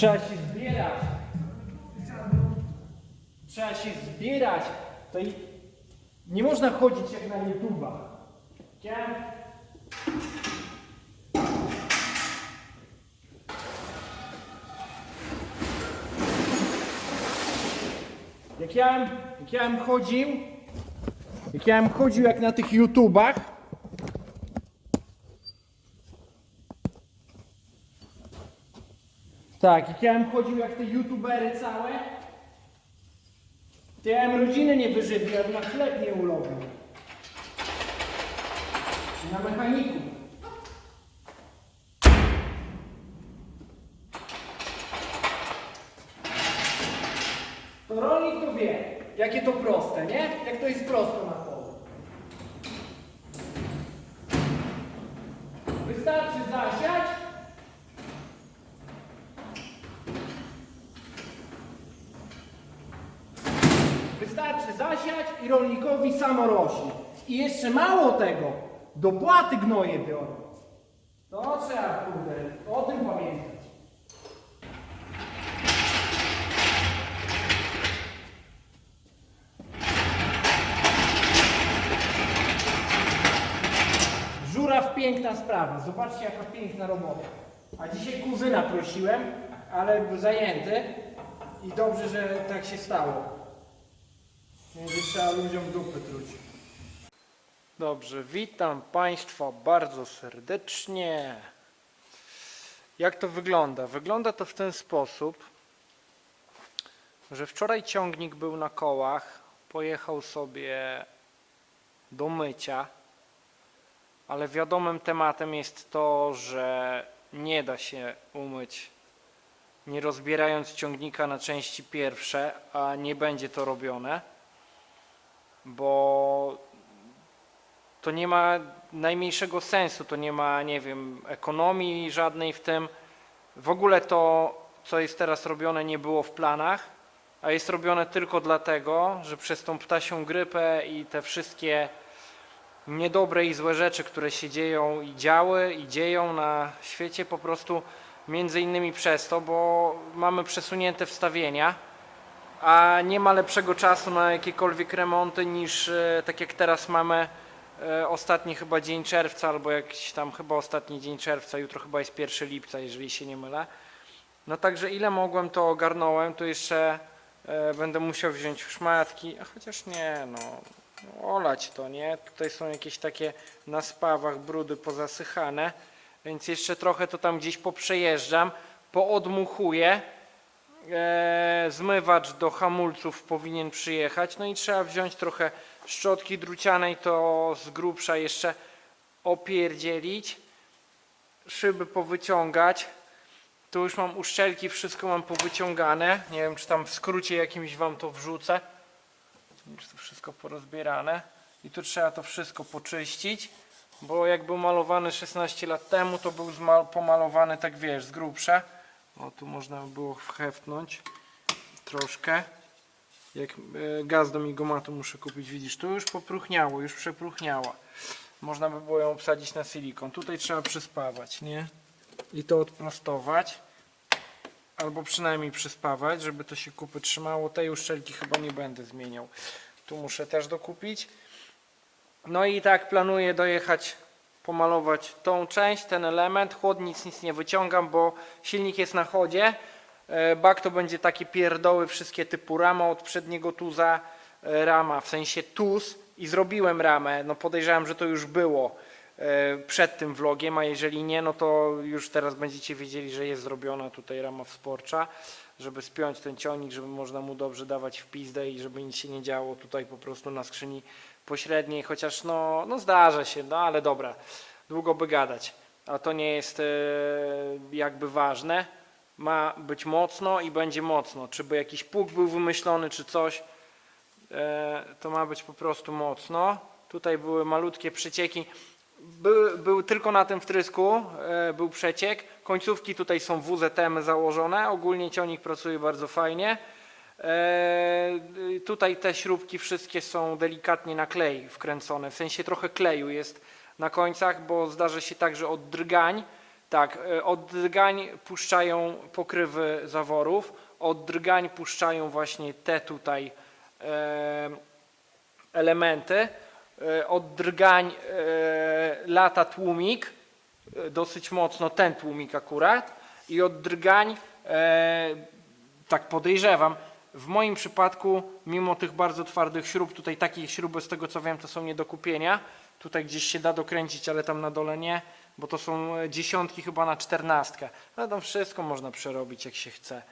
Trzeba się zbierać. Trzeba się zbierać. To nie można chodzić jak na YouTube'a. Chciałem... Jak ja, bym- jak ja bym chodził, jak ja bym chodził jak na tych YouTubach, tak, ja bym chodził jak te YouTubery całe, to ja bym rodziny nie wyżywił, ja bym na chleb nie ulowił. Czy na mechaniku. To rolnik to wie, jakie to proste, nie? Jak to jest prosto na polu. I rolnikowi samo rośnie. I jeszcze mało tego, dopłaty gnoje biorą. To trzeba, kurde, o tym pamiętać. Żuraw piękna sprawa. Zobaczcie jaka piękna robota. A dzisiaj kuzyna prosiłem, ale był zajęty i dobrze, że tak się stało. Będzie trzeba ludziom dupy truć. Dobrze, witam Państwa bardzo serdecznie. Jak to wygląda? Wygląda to w ten sposób, że wczoraj ciągnik był na kołach, pojechał sobie do mycia, ale wiadomym tematem jest to, że nie da się umyć nie rozbierając ciągnika na części pierwsze, a nie będzie to robione, bo to nie ma najmniejszego sensu, to nie ma, nie wiem, ekonomii żadnej w tym. W ogóle to, co jest teraz robione, nie było w planach, a jest robione tylko dlatego, że przez tą ptasią grypę i te wszystkie niedobre i złe rzeczy, które się dzieją i działy i dzieją na świecie, po prostu między innymi przez to, bo mamy przesunięte wstawienia, a nie ma lepszego czasu na jakiekolwiek remonty niż e, tak jak teraz mamy e, ostatni chyba dzień czerwca, albo jakiś tam chyba ostatni dzień czerwca, jutro chyba jest 1 lipca, jeżeli się nie mylę. No także ile mogłem to ogarnąłem, to jeszcze e, będę musiał wziąć szmatki, a chociaż nie no, no, olać to, nie? Tutaj są jakieś takie na spawach brudy pozasychane, więc jeszcze trochę to tam gdzieś poprzejeżdżam, poodmuchuję. E, zmywacz do hamulców powinien przyjechać, no i trzeba wziąć trochę szczotki drucianej, to z grubsza jeszcze opierdzielić, szyby powyciągać. Tu już mam uszczelki, wszystko mam powyciągane. Nie wiem, czy tam w skrócie jakimś wam to wrzucę. Już to wszystko porozbierane. I tu trzeba to wszystko poczyścić, bo jak był malowany 16 lat temu, to był pomalowany tak wiesz, z grubsza. O, tu można by było wheftnąć troszkę. Jak e, gaz do migomatu muszę kupić, widzisz, tu już popruchniało, już przepruchniała. Można by było ją obsadzić na silikon. Tutaj trzeba przyspawać, nie? I to odprostować. Albo przynajmniej przyspawać, żeby to się kupy trzymało. Tej uszczelki chyba nie będę zmieniał. Tu muszę też dokupić. No i tak planuję dojechać, pomalować tą część, ten element. Chłodnic nic nie wyciągam, bo silnik jest na chodzie. E, Bak to będzie takie pierdoły, wszystkie typu rama od przedniego tuza, e, rama, w sensie tuz i zrobiłem ramę. No podejrzewam, że to już było e, przed tym vlogiem, a jeżeli nie, no to już teraz będziecie wiedzieli, że jest zrobiona tutaj rama wsporcza, żeby spiąć ten ciągnik, żeby można mu dobrze dawać w pizdę i żeby nic się nie działo tutaj po prostu na skrzyni pośredniej, chociaż no, no zdarza się, no ale dobra, długo by gadać, a to nie jest e, jakby ważne. Ma być mocno i będzie mocno. Czy by jakiś pług był wymyślony, czy coś, e, to ma być po prostu mocno. Tutaj były malutkie przecieki. Był, był tylko na tym wtrysku e, był przeciek. Końcówki tutaj są WZM założone. Ogólnie ciągnik pracuje bardzo fajnie. E, tutaj te śrubki wszystkie są delikatnie na klej wkręcone. W sensie trochę kleju jest na końcach, bo zdarzy się tak, że od drgań Tak, e, od drgań puszczają pokrywy zaworów, od drgań puszczają właśnie te tutaj e, elementy, od drgań lata tłumik, dosyć mocno ten tłumik akurat i od drgań, tak podejrzewam, w moim przypadku, mimo tych bardzo twardych śrub, tutaj takie śruby z tego co wiem to są nie do kupienia, tutaj gdzieś się da dokręcić, ale tam na dole nie, bo to są e, dziesiątki chyba na czternastkę, ale tam wszystko można przerobić jak się chce.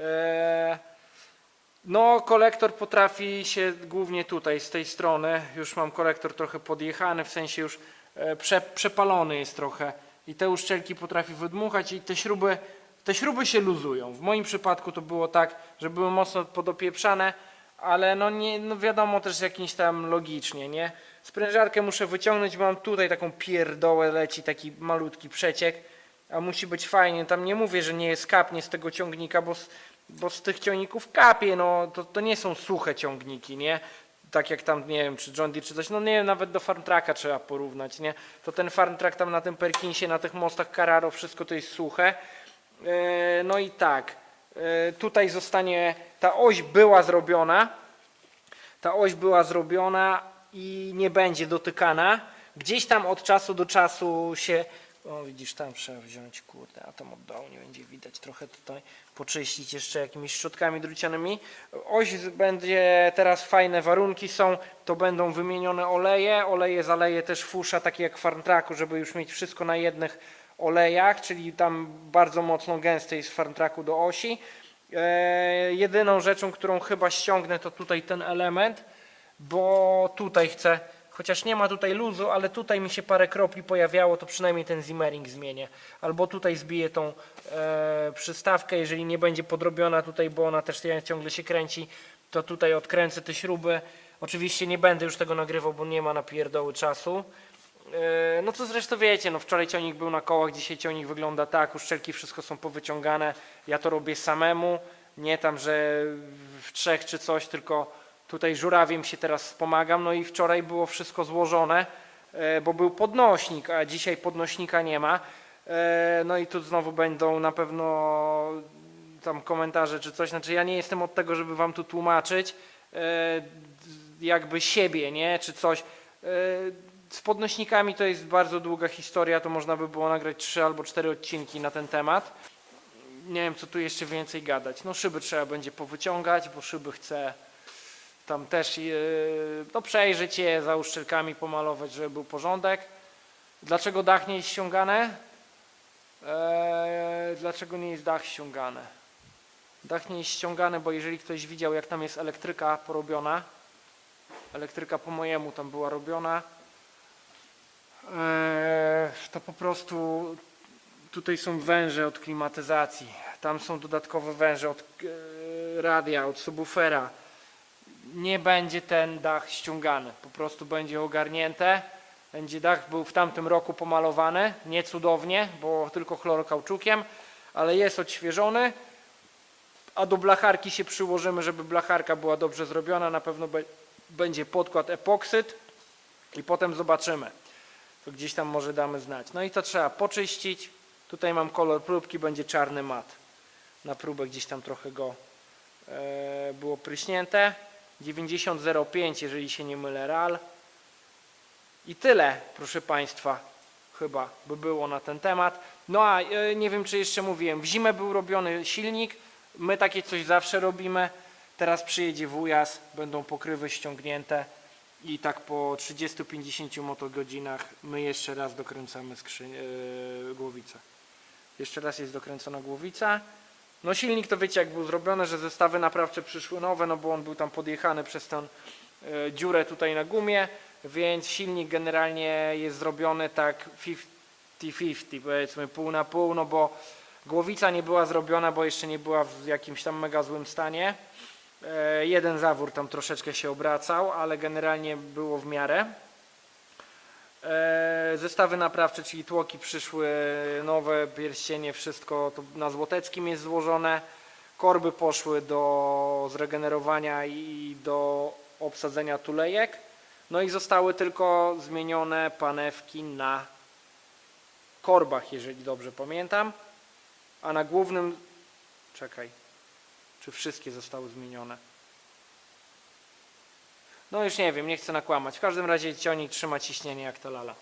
E, no, kolektor potrafi się głównie tutaj, z tej strony. Już mam kolektor trochę podjechany, w sensie już e, prze, przepalony jest trochę. I te uszczelki potrafi wydmuchać i te śruby, te śruby się luzują. W moim przypadku to było tak, że były mocno podopieprzane, ale no, nie, no wiadomo też jakimś tam logicznie, nie? Sprężarkę muszę wyciągnąć, mam tutaj taką pierdołę, leci taki malutki przeciek, a musi być fajnie. Tam nie mówię, że nie jest kapnie z tego ciągnika, bo z, bo z tych ciągników kapie, no to, to nie są suche ciągniki, nie? Tak jak tam, nie wiem, czy John Deere, czy coś, no nie wiem, nawet do Farmtraka trzeba porównać, nie? To ten Farmtrack tam na tym Perkinsie, na tych mostach Carraro, wszystko to jest suche. E, No i tak, e, tutaj zostanie, ta oś była zrobiona, ta oś była zrobiona i nie będzie dotykana. Gdzieś tam od czasu do czasu się, o widzisz, tam trzeba wziąć, kurde, a tam od dołu nie będzie widać, trochę tutaj poczyścić jeszcze jakimiś szczotkami drucianymi. Oś będzie, teraz fajne warunki są, to będą wymienione oleje, oleje zaleje też fusza, takie jak w Farmtraku, żeby już mieć wszystko na jednych olejach, czyli tam bardzo mocno gęsty jest Farmtraku do osi. E, jedyną rzeczą, którą chyba ściągnę, to tutaj ten element, bo tutaj chcę, chociaż nie ma tutaj luzu, ale tutaj mi się parę kropli pojawiało, to przynajmniej ten zimmering zmienię. Albo tutaj zbiję tą e, przystawkę, jeżeli nie będzie podrobiona tutaj, bo ona też ciągle się kręci, to tutaj odkręcę te śruby. Oczywiście nie będę już tego nagrywał, bo nie ma na pierdoły czasu. E, No co zresztą wiecie, no wczoraj ciągnik był na kołach, dzisiaj ciągnik wygląda tak, uszczelki wszystko są powyciągane, ja to robię samemu, nie tam, że w trzech czy coś, tylko tutaj żurawiem się teraz wspomagam, no i wczoraj było wszystko złożone, e, bo był podnośnik, a dzisiaj podnośnika nie ma, E, no i tu znowu będą na pewno tam komentarze czy coś, znaczy ja nie jestem od tego, żeby wam tu tłumaczyć jakby siebie, nie, czy coś. Z podnośnikami to jest bardzo długa historia, to można by było nagrać trzy albo cztery odcinki na ten temat. Nie wiem, co tu jeszcze więcej gadać. No szyby trzeba będzie powyciągać, bo szyby chcę tam też e, no, przejrzeć je, za uszczelkami pomalować, żeby był porządek. Dlaczego dach nie jest ściągane? Eee, dlaczego nie jest dach ściągany? Dach nie jest ściągany, bo jeżeli ktoś widział, jak tam jest elektryka porobiona, elektryka po mojemu tam była robiona, to po prostu tutaj są węże od klimatyzacji, tam są dodatkowe węże od e, radia, od subwoofera. Nie będzie ten dach ściągany, po prostu będzie ogarnięte. Będzie dach był w tamtym roku pomalowany, nie cudownie, bo tylko chlorokauczukiem, ale jest odświeżony. A do blacharki się przyłożymy, żeby blacharka była dobrze zrobiona. Na pewno będzie podkład epoksyd i potem zobaczymy. To gdzieś tam może damy znać. No i to trzeba poczyścić. Tutaj mam kolor próbki, będzie czarny mat. Na próbę gdzieś tam trochę go e, było pryśnięte. 9005, jeżeli się nie mylę, RAL. I tyle, proszę Państwa, chyba by było na ten temat. No a e, nie wiem, czy jeszcze mówiłem, w zimę był robiony silnik, my takie coś zawsze robimy. Teraz przyjedzie wujas, będą pokrywy ściągnięte i tak po 30-50 motogodzinach my jeszcze raz dokręcamy e, głowicę. Jeszcze raz jest dokręcona głowica. No silnik to wiecie jak był zrobiony, że zestawy naprawcze przyszły nowe, no bo on był tam podjechany przez tę e, dziurę tutaj na gumie, więc silnik generalnie jest zrobiony tak 50-50, powiedzmy pół na pół, no bo głowica nie była zrobiona, bo jeszcze nie była w jakimś tam mega złym stanie. E, Jeden zawór tam troszeczkę się obracał, ale generalnie było w miarę. E, Zestawy naprawcze, czyli tłoki przyszły nowe, pierścienie, wszystko to na Złoteckim jest złożone. Korby poszły do zregenerowania i do obsadzenia tulejek. No i zostały tylko zmienione panewki na korbach, jeżeli dobrze pamiętam, a na głównym, czekaj, czy wszystkie zostały zmienione? No już nie wiem, nie chcę nakłamać. W każdym razie ciągnik trzyma ciśnienie jak ta lala.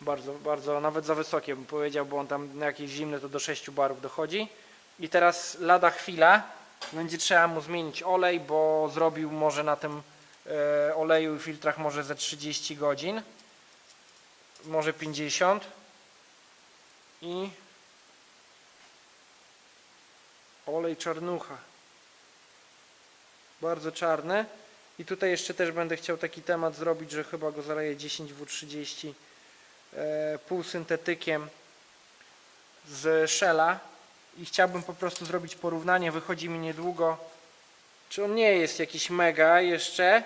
Bardzo, bardzo, nawet za wysokie bym powiedział, bo on tam na jakieś zimne to do 6 barów dochodzi. I teraz lada chwila będzie trzeba mu zmienić olej, bo zrobił może na tym e, oleju i filtrach może ze 30 godzin, może 50 i olej czarnucha. Bardzo czarny. I tutaj jeszcze też będę chciał taki temat zrobić, że chyba go zaleję 10W30 e, półsyntetykiem z Shella i chciałbym po prostu zrobić porównanie. Wychodzi mi niedługo, czy on nie jest jakiś mega jeszcze,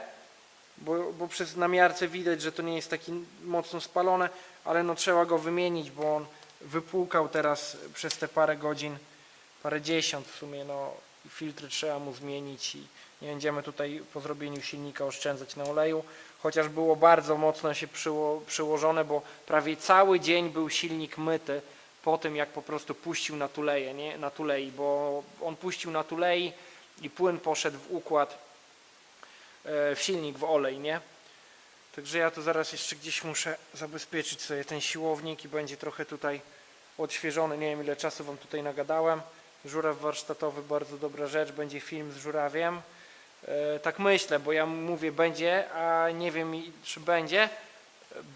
bo, bo przez namiarce widać, że to nie jest taki mocno spalone, ale no trzeba go wymienić, bo on wypłukał teraz przez te parę godzin, parę dziesiąt w sumie, no i filtry trzeba mu zmienić i nie będziemy tutaj po zrobieniu silnika oszczędzać na oleju, chociaż było bardzo mocno się przyło, przyłożone, bo prawie cały dzień był silnik myty po tym, jak po prostu puścił na tuleje, nie? na tulei, bo on puścił na tulei i płyn poszedł w układ, e, w silnik, w olej, nie? Także ja tu zaraz jeszcze gdzieś muszę zabezpieczyć sobie ten siłownik i będzie trochę tutaj odświeżony. Nie wiem ile czasu Wam tutaj nagadałem. Żuraw warsztatowy, bardzo dobra rzecz. Będzie film z żurawiem. E, tak myślę, bo ja mówię będzie, a nie wiem czy będzie,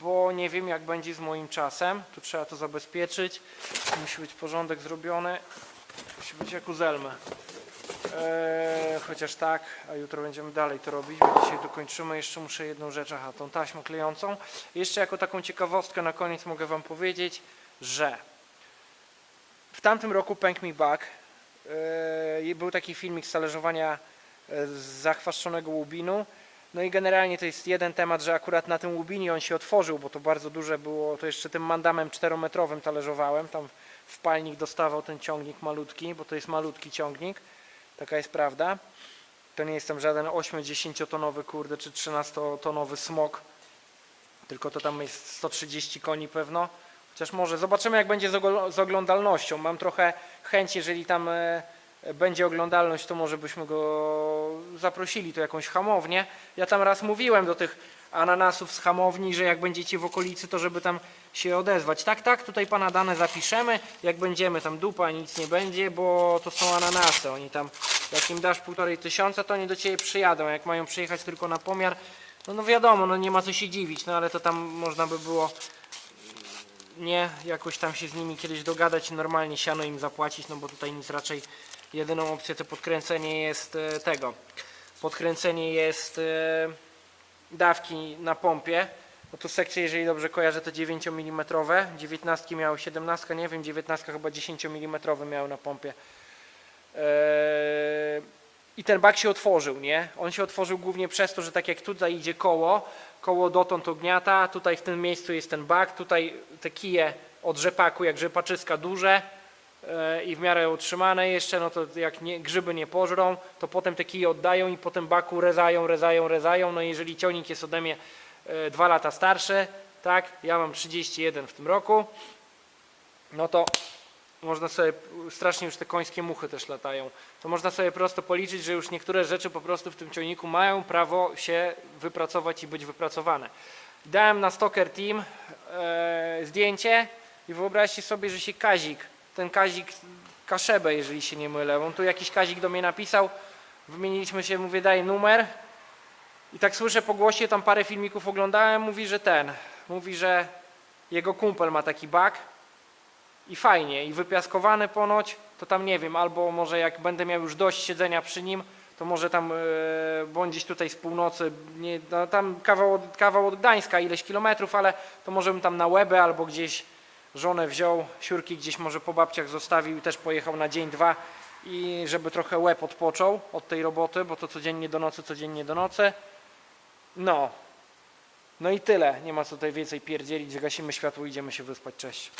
bo nie wiem jak będzie z moim czasem. Tu trzeba to zabezpieczyć. Musi być porządek zrobiony. Musi być jak u. Eee, chociaż tak, a jutro będziemy dalej to robić, bo dzisiaj dokończymy. Jeszcze muszę jedną rzecz, aha, tą taśmę klejącą. Jeszcze jako taką ciekawostkę na koniec mogę Wam powiedzieć, że w tamtym roku pękł mi bak. Eee, był taki filmik z talerzowania z zachwaszczonego łubinu. No i generalnie to jest jeden temat, że akurat na tym łubinie on się otworzył, bo to bardzo duże było, to jeszcze tym mandamem czterometrowym talerzowałem, tam wpalnik dostawał ten ciągnik malutki, bo to jest malutki ciągnik. Taka jest prawda. To nie jest tam żaden 8-10 tonowy kurde, czy 13 tonowy smok. Tylko to tam jest 130 koni pewno. Chociaż może zobaczymy jak będzie z oglądalnością. Mam trochę chęć, jeżeli tam e, będzie oglądalność, to może byśmy go zaprosili, to jakąś hamownię. Ja tam raz mówiłem do tych ananasów z hamowni, że jak będziecie w okolicy, to żeby tam się odezwać. Tak, tak, tutaj pana dane zapiszemy. Jak będziemy tam dupa, nic nie będzie, bo to są ananasy. Oni tam, jak im dasz półtorej tysiąca, to oni do ciebie przyjadą. Jak mają przyjechać tylko na pomiar, no, no wiadomo, no nie ma co się dziwić, no ale to tam można by było nie jakoś tam się z nimi kiedyś dogadać normalnie siano im zapłacić, no bo tutaj nic raczej jedyną opcją to podkręcenie jest e, tego. Podkręcenie jest e, dawki na pompie. No tu sekcje, jeżeli dobrze kojarzę, to 9 mm, 19 miały 17, nie wiem, 19 chyba 10 mm miały na pompie. Eee, I ten bak się otworzył, nie? On się otworzył głównie przez to, że tak jak tutaj idzie koło, koło dotąd ogniata, tutaj w tym miejscu jest ten bak, tutaj te kije od rzepaku, jak rzepaczyska duże e, i w miarę utrzymane jeszcze, no to jak nie, grzyby nie pożrą, to potem te kije oddają i potem baku rezają, rezają, rezają. No jeżeli ciągnik jest ode mnie e, dwa lata starszy, tak, ja mam 31 w tym roku, no to można sobie, strasznie już te końskie muchy też latają, to można sobie prosto policzyć, że już niektóre rzeczy po prostu w tym ciągniku mają prawo się wypracować i być wypracowane. Dałem na Stoker Team e, zdjęcie i wyobraźcie sobie, że się Kazik, ten Kazik Kaszebę, jeżeli się nie mylę, on tu jakiś Kazik do mnie napisał, wymieniliśmy się, mówię daj numer. I tak słyszę po głosie, tam parę filmików oglądałem, mówi, że ten, mówi, że jego kumpel ma taki bak, i fajnie, i wypiaskowany ponoć, to tam nie wiem, albo może jak będę miał już dość siedzenia przy nim, to może tam, e, bądź gdzieś tutaj z północy, nie, no, tam kawał kawał od Gdańska, ileś kilometrów, ale to może bym tam na Łebę albo gdzieś żonę wziął, siurki gdzieś może po babciach zostawił i też pojechał na dzień, dwa i żeby trochę łeb odpoczął od tej roboty, bo to codziennie do nocy, codziennie do nocy. No. No i tyle, nie ma co tutaj więcej pierdzielić, zgasimy światło, idziemy się wyspać, cześć.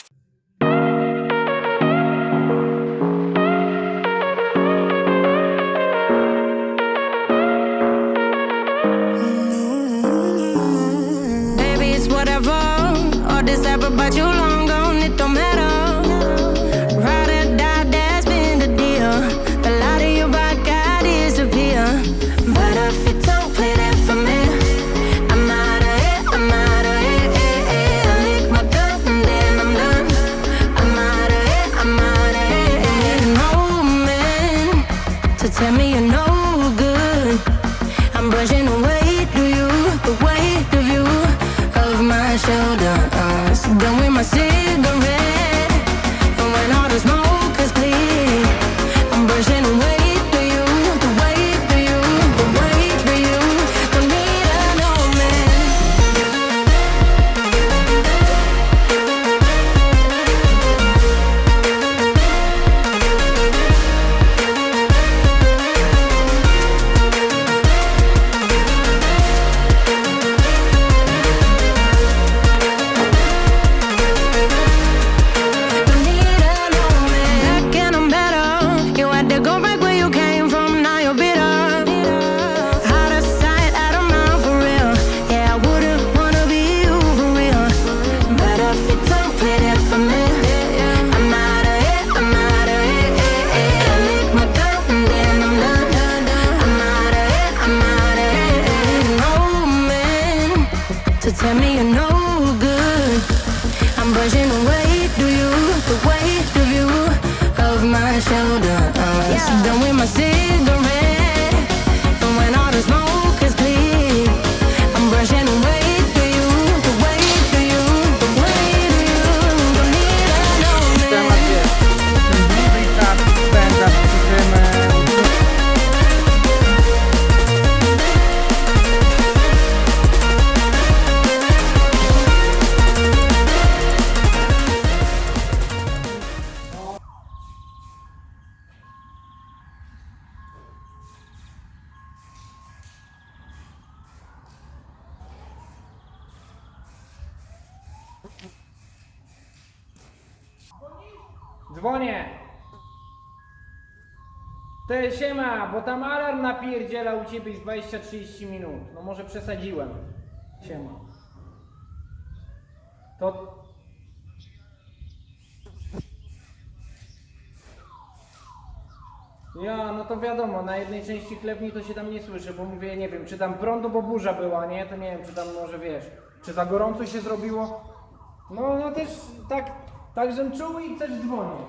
Dzwonię. Ty, siema, bo tam alarm napierdziela u ciebie jest 20-30 minut. No może przesadziłem. Siema. To... Ja, no to wiadomo, na jednej części chlewni to się tam nie słyszy, bo mówię, nie wiem, czy tam prądu, bo burza była, nie? To nie wiem, czy tam może, wiesz, czy za gorąco się zrobiło. No, no też tak, Także czuły i też dzwonię.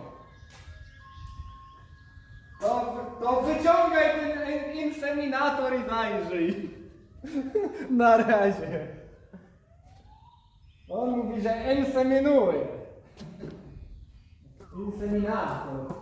To, to wyciągaj ten inseminator i zajrzyj. Na razie. On mówi, że inseminuje. Inseminator.